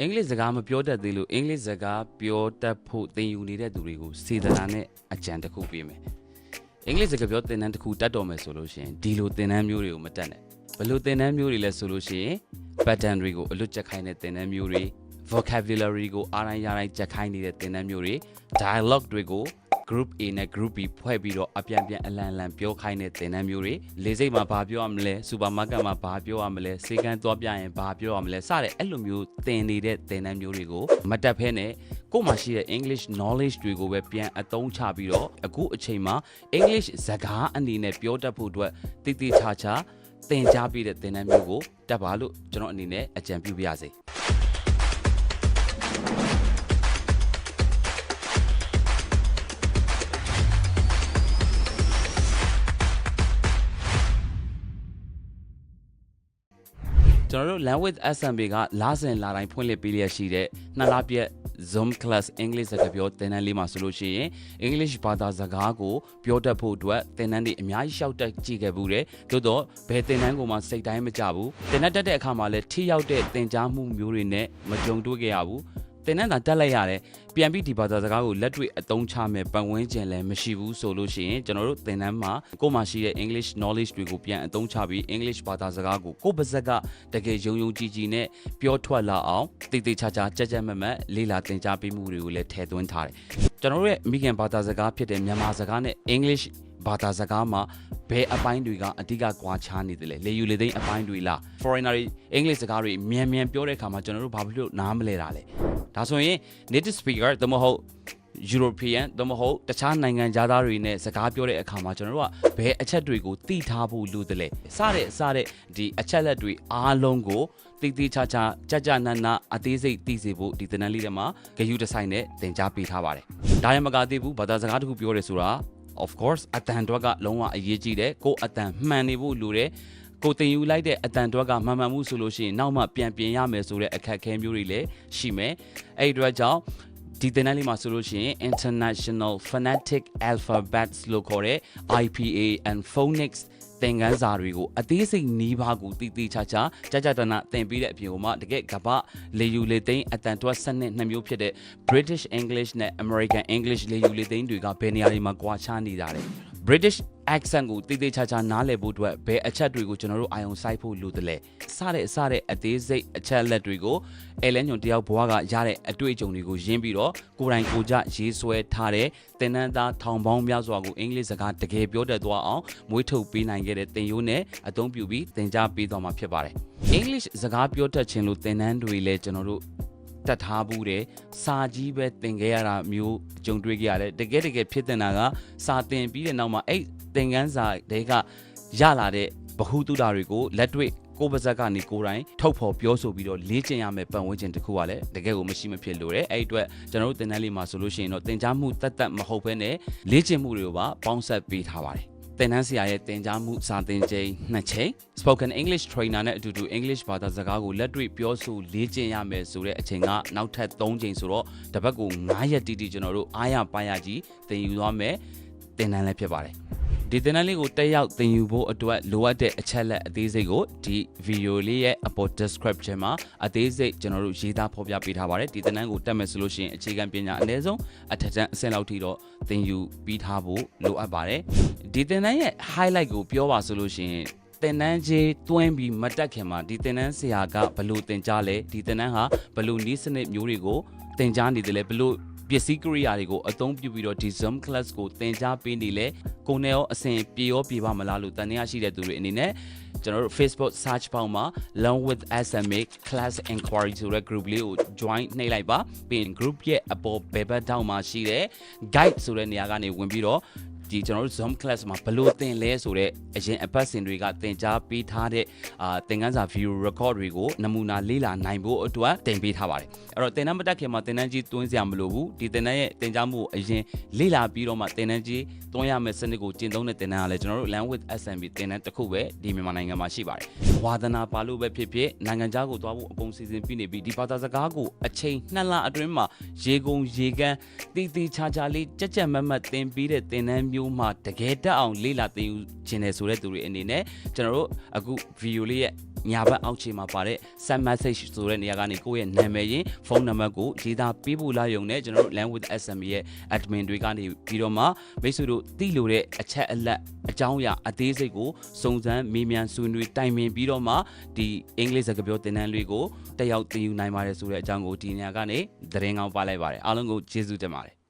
အင်္ဂလိပ်စကားမပြောတတ်သေးလို့အင်္ဂလိပ်စကားပြောတတ်ဖို့သင်ယူနေတဲ့သူတွေကိုစေတနာနဲ့အကြံတစ်ခုပေးမယ်အင်္ဂလိပ်စကားပြောသင်တန်းတစ်ခုတတ်တော်မယ်ဆိုလို့ရှိရင်ဒီလိုသင်တန်းမျိုးတွေကိုမတတ်နဲ့ဘယ်လိုသင်တန်းမျိုးတွေလဲဆိုလို့ရှိရင် pattern တွေကိုအလွတ်ချက်ခိုင်းတဲ့သင်တန်းမျိုးတွေ vocabulary ကိုအားတိုင်းရတိုင်းချက်ခိုင်းနေတဲ့သင်တန်းမျိုးတွေ dialogue တွေကို group A နဲ့ group B ဖွဲ့ပြီးတော့အပြန်ပြန်အလန်အလန်ပြောခိုင်းတဲ့သင်တန်းမျိုးတွေလေစိတ်မှာဘာပြောရမလဲစူပါမားကတ်မှာဘာပြောရမလဲစေကန်းသွားပြရင်ဘာပြောရမလဲစတဲ့အဲ့လိုမျိုးသင်နေတဲ့သင်တန်းမျိုးတွေကိုမတက်ဖဲနဲ့ကို့မှာရှိတဲ့ English knowledge တွေကိုပဲပြန်အသုံးချပြီးတော့အခုအချိန်မှာ English စကားအနေနဲ့ပြောတတ်ဖို့အတွက်တိတိကျကျသင်ကြားပေးတဲ့သင်တန်းမျိုးကိုတက်ပါလို့ကျွန်တော်အနေနဲ့အကြံပြုပါရစေ ကျွန်တော်တို့ language SMB ကလာစဉ်လာတိုင်းဖွင့်လှစ်ပေးလျက်ရှိတဲ့နှစ်လပြည့် Zoom class English စကားပြောသင်တန်းလေးမှာဆိုလို့ရှိရင် English ဘာသာစကားကိုပြောတတ်ဖို့အတွက်သင်တန်းတွေအများကြီးရှောက်တက်ကြည့်ခဲ့ဘူးတယ်။သို့တော့ဘယ်သင်တန်းကိုမှစိတ်တိုင်းမကြဘူး။သင်တန်းတက်တဲ့အခါမှာလည်းထိရောက်တဲ့သင်ကြားမှုမျိုးတွေနဲ့မကြုံတွေ့ခဲ့ရဘူး။ သင်တန်းသာတက်လိုက်ရတယ်။ပြန်ပြီးဒီဘာသာစကားကိုလက်တွေ့အသုံးချမဲ့ပတ်ဝန်းကျင်လည်းမရှိဘူးဆိုလို့ရှိရင်ကျွန်တော်တို့သင်တန်းမှာကိုယ်မှာရှိတဲ့ English knowledge တွေကိုပြန်အသုံးချပြီး English ဘာသာစကားကိုကိုယ့်ပါဇက်ကတကယ်ယုံယုံကြည်ကြည်နဲ့ပြောထွက်လာအောင်တိတ်တိတ်ချာချာကြက်ကြက်မက်မက်လေ့လာသင်ကြားပေးမှုတွေကိုလည်းထည့်သွင်းထားတယ်။ကျွန်တော်တို့ရဲ့မိခင်ဘာသာစကားဖြစ်တဲ့မြန်မာစကားနဲ့ English ဘာသာစကားမှာဘယ်အပိုင်းတွေကအဓိကကွာခြားနေတယ်လဲလေယူလေသိန်းအပိုင်းတွေလား foreigner တွေ English စကားတွေမြန်မြန်ပြောတဲ့အခါမှာကျွန်တော်တို့ဘာဖြစ်လို့နားမလဲတာလဲ ဒါဆိုရင် native speaker သို့မဟုတ် European သို့မဟုတ်တခြားနိုင်ငံသားတွေနဲ့စကားပြောတဲ့အခါမှာကျွန်တော်တို့ကဘယ်အချက်တွေကိုသိထားဖို့လိုတယ်လဲစတဲ့စတဲ့ဒီအချက်လက်တွေအားလုံးကိုတိတိကျကျကြကြနနအသေးစိတ်သိစေဖို့ဒီသင်တန်းလေးထဲမှာဂရုတစိုက်နဲ့သင်ကြားပေးထားပါတယ်ဒါရမကသေးဘူးဘာသာစကားတစ်ခုပြောရဲဆိုတာ of course အတန်တော့ကလုံးဝအရေးကြီးတယ်ကိုယ်အတန်မှန်နေဖို့လိုတယ် ကိုတင်ယူလိုက်တဲ့အတန်တော့ကမှန်မှန်မှုဆိုလို့ရှိရင်နောက်မှပြန်ပြင်ရမယ်ဆိုတဲ့အခက်အခဲမျိုးတွေလည်းရှိမယ်အဲ့ဒီအတွက်ကြောင့်ဒီသင်တန်းလေးမှာဆိုလို့ရှိရင် International Phonetic Alphabets လို့ခေါ်တဲ့ IPA and Phonics သင်ခန်းစာတွေကိုအသေးစိတ်နီးပါးကိုတည်တည်ချာချာကြာကြာတနာသင်ပေးတဲ့အပြင်မှာတကယ်ကပ္ပလေယူလေသိန်းအတန်တွက်စနစ်နှစ်မျိုးဖြစ်တဲ့ British English နဲ့ American English လေယူလေသိန်းတွေကဘယ်နေရာတွေမှာကွာခြားနေတာလဲ British accent ကိုတည်တည်ချာချာနားလည်ဖို့အတွက်ဘယ်အချက်တွေကိုကျွန်တော်တို့အာရုံစိုက်ဖို့လိုတယ်လဲစတဲ့အစတဲ့အသေးစိတ်အချက်လက်တွေကိုအဲလန်ညွန်တယောက်ဘွားကရတဲ့အတွေ့အကြုံတွေကိုရင်းပြီးတော့ကိုယ်တိုင်ကိုယ်ကြရေးဆွဲထားတဲ့သင်တန်းသားထောင်ပေါင်းများစွာကိုအင်္ဂလိပ်စကားတကယ်ပြောတတ်သွားအောင်မွေးထုတ်ပေးနိုင်ခဲ့တဲ့သင်ရိုးနဲ့အသုံးပြုပြီးသင်ကြားပေးသွားမှာဖြစ်ပါတယ်အင်္ဂလိပ်စကားပြောတတ်ခြင်းလို့သင်တန်းတွေလည်းကျွန်တော်တို့ တတ်ထားဘူးတယ်စာကြီးပဲသင်ခဲ့ရတာမျိုးကြုံတွေ့ခဲ့ရတယ်တကယ်တကယ်ဖြစ်တင်တာကစာသင်ပြီးတဲ့နောက်မှာအဲ့သင်ခန်းစာတွေကရလာတဲ့ဗဟုသုတတွေကိုလက်တွေ့ကိုယ်ပါဇက်ကနေကိုယ်တိုင်ထုတ်ဖော်ပြောဆိုပြီးတော့လေ့ကျင့်ရမယ်ပတ်ဝန်းကျင်တစ်ခုကလည်းတကယ်ကိုမရှိမဖြစ်လို့တယ်အဲ့ဒီအတွက်ကျွန်တော်တို့သင်တန်းလေးမှာဆိုလို့ရှိရင်တော့သင်ကြားမှုတက်တက်မဟုတ်ဘဲနဲ့လေ့ကျင့်မှုတွေကိုပါပေါင်းဆက်ပေးထားပါတယ် သင်တန်းဆရာရဲ့သင်ကြားမှုစာသင်ချိန်နှစ်ချိန် spoken english trainer နဲ့အတူတူ english ဘာသာစကားကိုလက်တွေ့ပြောဆိုလေ့ကျင့်ရမယ်ဆိုတဲ့အချိန်ကနောက်ထပ်3ချိန်ဆိုတော့တစ်ပတ်ကို9ရက်တီတီကျွန်တော်တို့အားရပါရကြီးသင်ယူသွားမယ်သင်တန်းလည်းဖြစ်ပါတယ် ဒီသင်တန်းလေးကိုတက်ရောက်သင်ယူဖို့အတွက်လိုအပ်တဲ့အချက်လက်အသေးစိတ်ကိုဒီဗီဒီယိုလေးရဲ့အပေါ် description မှာအသေးစိတ်ကျွန်တော်တို့ရေးသားဖော်ပြပေးထားပါတယ်ဒီသင်တန်းကိုတက်မယ်ဆိုလို့ရှိရင်အခြေခံပညာအနည်းဆုံးအထက်တန်းအဆင့်လောက်ထိတော့သင်ယူပြီးထားဖို့လိုအပ်ပါတယ်ဒီသင်တန်းရဲ့ highlight ကိုပြောပါဆိုလို့ရှိရင်သင်တန်းကြီးတွင်းပြီးမတက်ခင်မှာဒီသင်တန်းဆရာကဘလို့သင်ကြားလဲဒီသင်တန်းဟာဘလို့နည်းစနစ်မျိုးတွေကိုသင်ကြားနေတယ်လဲဘလို့ ပစ္စည်းကိရိယာတွေကိုအသုံးပြုပြီးတော့ဒီ Zoom class ကိုသင်ကြားပေးနေလဲကိုယ်နဲ့ရောအစဉ်ပြေရောပြေပါမလားလို့တန်တရားရှိတဲ့သူတွေအနေနဲ့ကျွန်တော်တို့ Facebook search bar မှာ Learn with SMA class inquiry ဆိုတဲ့ group လေးကို join နှိပ်လိုက်ပါပြီးရင် group ရဲ့အပေါ်ဘယ်ဘက်တောက်မှာရှိတဲ့ guide ဆိုတဲ့နေရာကနေဝင်ပြီးတော့ ဒီကျွန်တော်တို့ Zoom class မှာဘလို့သင်လဲဆိုတော့အရင်အပတ်စဉ်တွေကသင်ကြားပေးထားတဲ့အာသင်ခန်းစာ video record တွေကိုနမူနာလေ့လာနိုင်ဖို့အတွက်တင်ပေးထားပါတယ်အဲ့တော့သင်တန်းမတက်ခင်မှာသင်တန်းကြီးတွင်းစရာမလိုဘူးဒီသင်တန်းရဲ့သင်ကြားမှုကိုအရင်လေ့လာပြီးတော့မှသင်တန်းကြီးတွန်းရမယ့်စနစ်ကိုကျင့်သုံးတဲ့သင်တန်းကလည်းကျွန်တော်တို့ Learn with SMB သင်တန်းတစ်ခုပဲဒီမြန်မာနိုင်ငံမှာရှိပါတယ်ဝါသနာပါလို့ပဲဖြစ်ဖြစ်နိုင်ငံခြားကိုသွားဖို့အကုန်စီစဉ်ပြီးနေပြီးဒီဘာသာစကားကိုအချိန်နှစ်လအတွင်းမှာရေကုန်ရေကန်းတီတီချာချာလေးကြက်ကြက်မတ်မတ်သင်ပြီးတဲ့သင်တန်းမျိုးမှာတကယ်တက်အောင်လေ့လာသင်ယူခြင်းတယ်ဆိုတဲ့သူတွေအနေနဲ့ကျွန်တော်တို့အခုဗီဒီယိုလေးရဲ့ညာဘက်အောက်ခြေမှာပါတဲ့ send message ဆိုတဲ့နေရာကနေကိုယ့်ရဲ့နာမည်ရင်းဖုန်းနံပါတ်ကိုရေးသားပေးဖို့လာရုံနဲ့ကျွန်တော်တို့ Land with SMB ရဲ့ admin တွေကနေပြီးတော့မှမိတ်ဆွေတို့သိလို့တဲ့အချက်အလက်အကြောင်းအရာအသေးစိတ်ကိုစုံစမ်းမေးမြန်းဆွေးနွေးတိုင်ပင်ပြီးတော့မှဒီအင်္ဂလိပ်စကားပြောသင်တန်းလေးကိုတက်ရောက်သင်ယူနိုင်ပါတယ်ဆိုတဲ့အကြောင်းကိုဒီနေရာကနေသတင်းကောင်းပါလိုက်ပါတယ်အားလုံးကိုကျေးဇူးတင်ပါတယ်